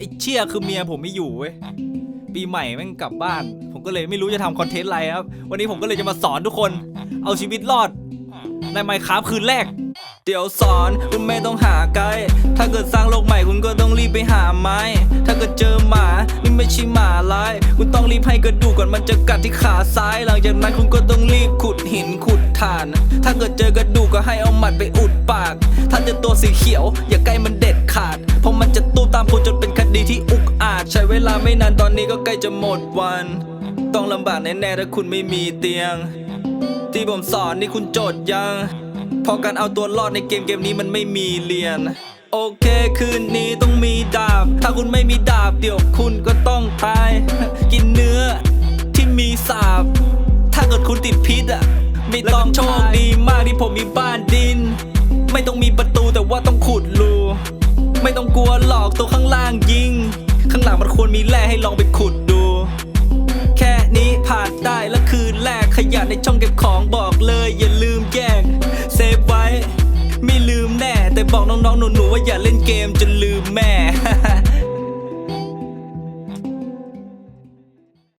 ไอ้เชี่ยคือเมียผมไม่อยู่เว้ยปีใหม่แม่งกลับบ้าน ผมก็เลยไม่รู้จะทำคอนเทนต์อะไรครับ วันนี้ผมก็เลยจะมาสอนทุกคน เอาชีวิตรอด ในไมค์ครับคืนแรก เดี๋ยวสอนคุณไม่ต้องหาไกด์ถ้าเกิดสร้างโลกใหม่คุณก็ต้องรีบไปหาไม้ ถ้าเกิดเจอหมา นี่ไม่ใช่หมาลาย คุณต้องรีบให้กระดูกก่อนมันจะกัดที่ขาซ้าย หลังจากนั้นคุณก็ต้องรีบขุดหินขุดถ่าน ถ้าเกิดเจอกระดูกก็ให้เอาหมัดไปอุดปาก ถ้าเจอตัวสีเขียว อย่าใกล้มันเด็ดขาด เพราะมันจะตูมตามคุณจน ดีที่อุกอาจใช้เวลาไม่นานตอนนี้ก็ใกล้จะหมดวัน ต้องลำบากแน่ๆถ้าคุณไม่มีเตียง ที่ผมสอนนี่คุณโจทย์ยังเพราะการเอาตัวรอดในเกมเกมนี้มันไม่มีเรียน โอเคคืนนี้ต้องมีดาบ ถ้าคุณไม่มีดาบเดี๋ยวคุณก็ต้องตาย กินเนื้อที่มีสาบ ถ้าเกิดคุณติดพิษอะไม่ต้องโชคดีมากที่ผมมีบ้านดิ ไม่ต้องกลัวหลอกตัวข้างล่างยิง ข้างหลังมันควรมีแร่ให้ลองไปขุดดู แค่นี้ผ่านได้แล้วคืนแรกขยะในช่องเก็บของบอกเลยอย่าลืมแยกเซฟไว้ ไม่ลืมแน่ แต่บอกน้องๆหนูๆว่าอย่าเล่นเกมจนลืม